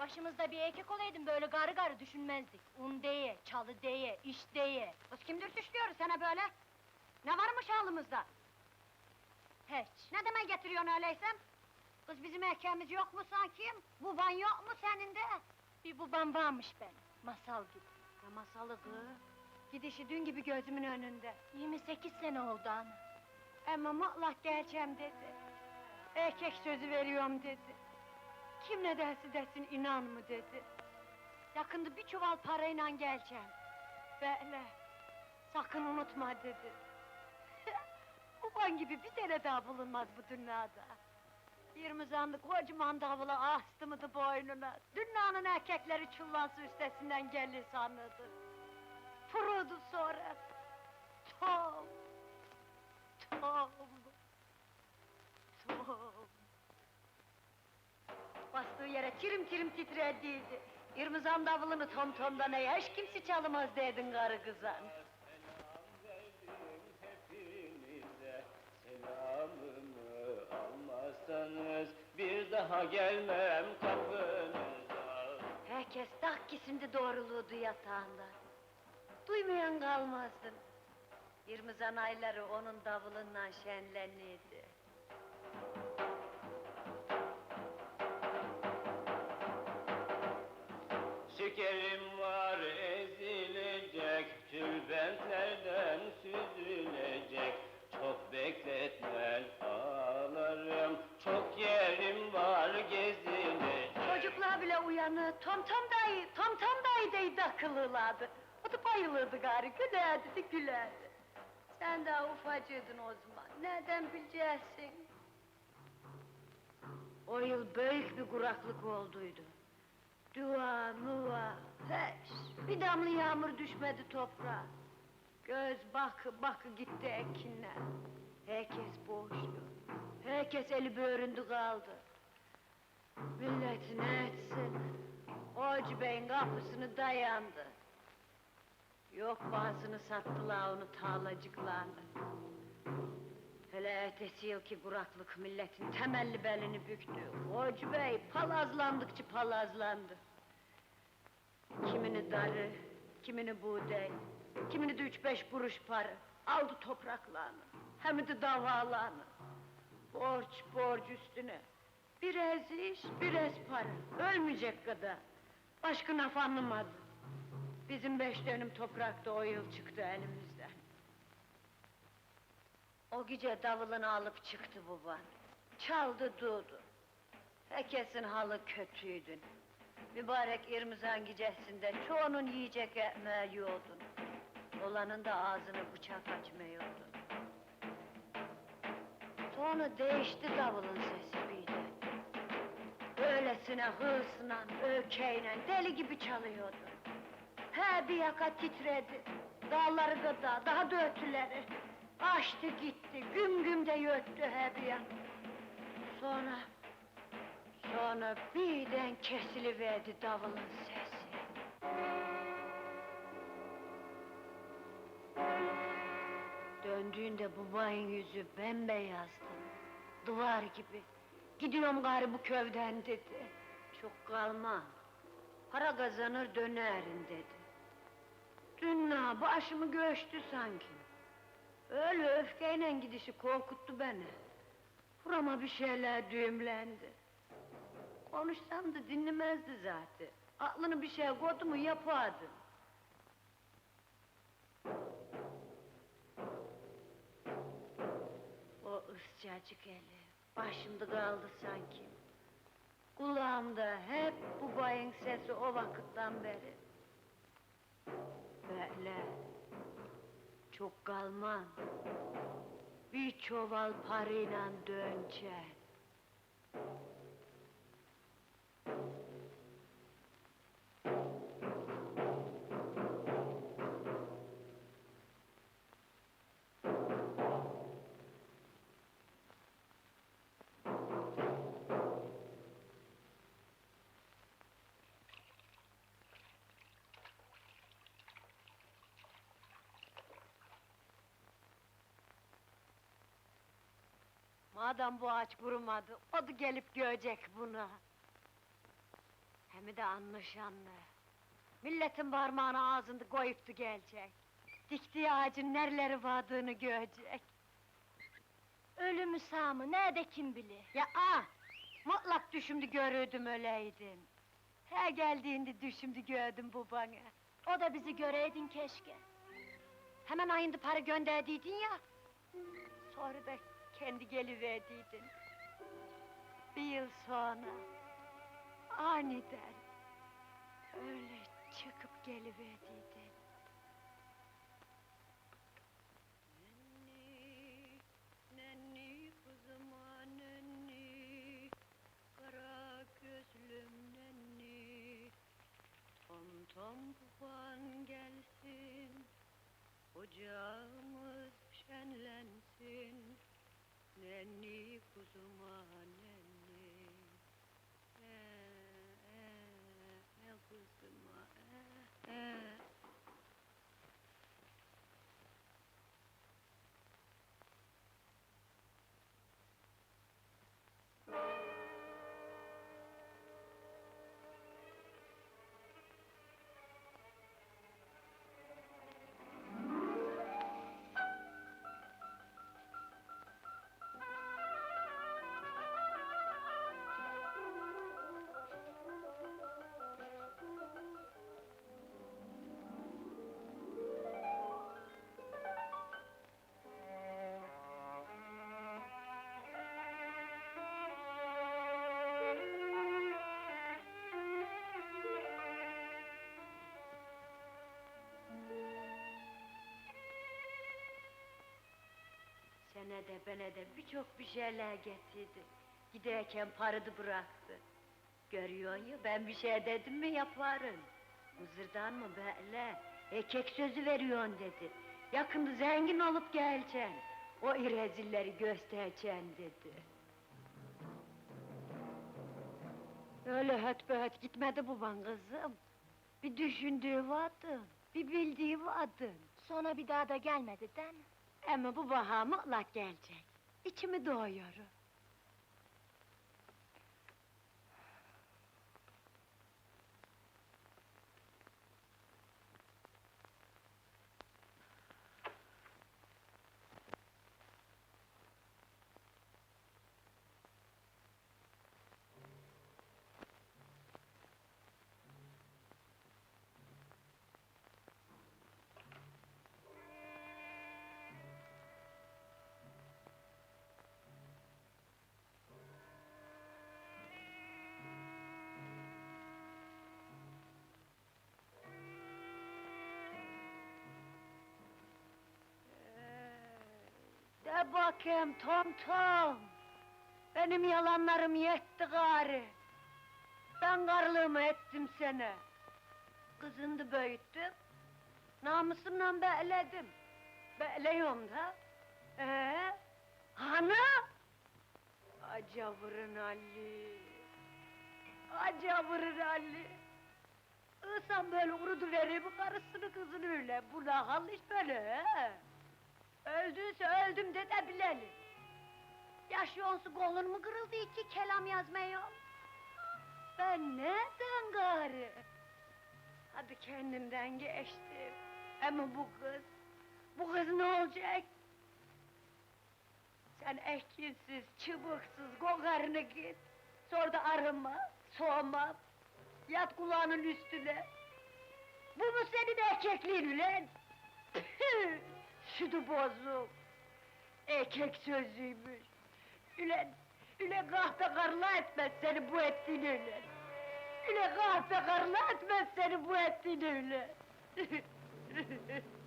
Başımızda bir erkek olaydın böyle garı garı düşünmezdik. Un diye, çalı diye, iş diye. Kız kimdir suçluyor sana böyle? Ne varmış halımızda? Hiç. Ne demek getiriyorsun öyleyse? Kız bizim erkeğimiz yok mu sanki? Baban yok mu senin de? Bir babam varmış benim, masal gibi. Ne masalı kız? Gidişi dün gibi gözümün önünde. 28 sene oldu ana. Ama mutlak geleceğim dedi. Erkek sözü veriyorum dedi. Kim ne derse desin inan mı dedi. Yakında bir çuval parayla geleceğim. Böyle. Sakın unutma dedi. Baban gibi bir tane daha bulunmaz bu dünyada. Yirmi zanlı kocaman davula astı mıydı boynuna. Dünyanın erkekleri çullansı üstesinden gelir sanırdı. Furudu sonra. Tom. Tom. Tom. Tirim tirim titrediydi. İrmizan davulunu tom tomdan ey, hiç kimse çalamaz dedin karı kızan. Selamımı almazsanız bir daha gelmem kapınıza. Herkes tak kesimde doğruluğu yatağında. Duymayan kalmazdın. İrmizan ayları onun davulundan şenlenirdi. Şekerim var ezilecek, tülbentlerden süzülecek. Çok bekletmez ağlarım, çok yerim var gezilecek. Çocuklar bile uyanı, tom tom dayı, tom tom dayı deydi akıllılardı. O da bayılırdı gari, gülerdi de gülerdi. Sen daha ufacıydın o zaman, nereden bileceksin? O yıl büyük bir kuraklık olduydu. Dua, muva, hiç. Bir damla yağmur düşmedi toprağa. Göz bakı bakı gitti ekinler. Herkes boştu. Herkes eli böğründü kaldı. Millet ne etsin? Hoca Bey'in kapısını dayandı. Yok bazını sattılar onu tarlacıklarını. Hele ertesi yılki kuraklık milletin temelli belini büktü. Hoca Bey palazlandıkça palazlandı. Kimini darı, kimini buğday, kimini de üç beş kuruş para. Aldı topraklarını, hem de davalarını. Borç, borç üstüne. Biraz iş, biraz para. Ölmeyecek kadar. Başka laf anlamadı. Bizim beş dönüm toprakta o yıl çıktı elimizden. O gece davulunu alıp çıktı baban. Çaldı durdu. Herkesin halı kötüydü. Mübarek İrmizan gecesinde çoğunun yiyecek ekmeği yiyordun. Olanın da ağzını bıçak açmıyordu. Sonra değişti davulun sesi birden. Öylesine hırsla, ökeyle, deli gibi çalıyordu. He bir yaka titredi. Dağları gıda, daha da ötüleri. Açtı gitti, güm güm de yöttü he bir yana. Sonra, sonra birden kesiliverdi davulun sesi. Döndüğünde babayın yüzü bembeyazdı. Duvar gibi. Gidiyorum gari bu köyden dedi. Çok kalma. Para kazanır dönerim dedi. Dünya başımı göçtü sanki. Öyle öfkeyle gidişi korkuttu beni. Burama bir şeyler düğümlendi. Konuşsam da dinlemezdi zaten. Aklını bir şey koydu mu yapardı. O ıscacık eli, başımda kaldı sanki. Kulağımda hep bu bayın sesi o vakitten beri. Böyle, çok kalmam. Bir çuval parayla döneceksin. Madem bu ağaç kurumadı, o da gelip görecek bunu. He Hem de anlaşanlı. Milletin parmağını ağzında koyuptu gelecek. Diktiği ağacın nereleri vardığını görecek. Ölümü sağ mı, nerede kim bilir? Ya ah! Mutlak düşümdü görürdüm öleydin. Her geldiğinde düşümdü gördüm babanı. O da bizi göreydin keşke. Hemen ayında para gönderdiydin ya. Sonra da kendi geliverdiydin. Bir yıl sonra aniden öyle çıkıp geliverdiydin. Tom tom baban gelsin. Ocağımız şenlensin Nenni kuzuma nenni Ee, ee, ee, kuzuma ee, ee. Sene de bene de birçok bir şeyler getirdi. Giderken parıdı bıraktı. Görüyorsun ya ben bir şey dedim mi yaparım. Mızırdan mı böyle? Erkek sözü veriyorsun dedi. Yakında zengin olup geleceksin. O irezilleri göstereceksin dedi. Öyle höt böhöt gitmedi baban kızım. Bir düşündüğü vardı, bir bildiği vardı. Sonra bir daha da gelmedi değil mi? Ama bu baha mutlak gelecek. İçimi doyuyor. Bakayım Tom Tom. Benim yalanlarım yetti gari. Ben karılığımı ettim seni. Kızındı büyüttüm. Namusumla beğledim. Beğliyorum da. Ee, hanı? Acavırın Ali. Acavırın Ali. İnsan böyle urudu bu karısını kızını öyle. Bu ne hal iş böyle he? Öldüyse öldüm de de bilelim. Yaşıyorsa kolun mu kırıldı iki kelam yazmıyor? Ben nereden gari? Hadi kendimden geçtim. Ama bu kız, bu kız ne olacak? Sen eşkinsiz, çıbıksız, kokarını git. Sonra da arama, soğuma, yat kulağının üstüne. Bu mu senin erkekliğin ulan? Sütü bozuk. Erkek sözüymüş. Ülen, üle kahpe karla etmez seni bu ettiğin öyle. Üle kahpe karla etmez seni bu ettiğin öyle.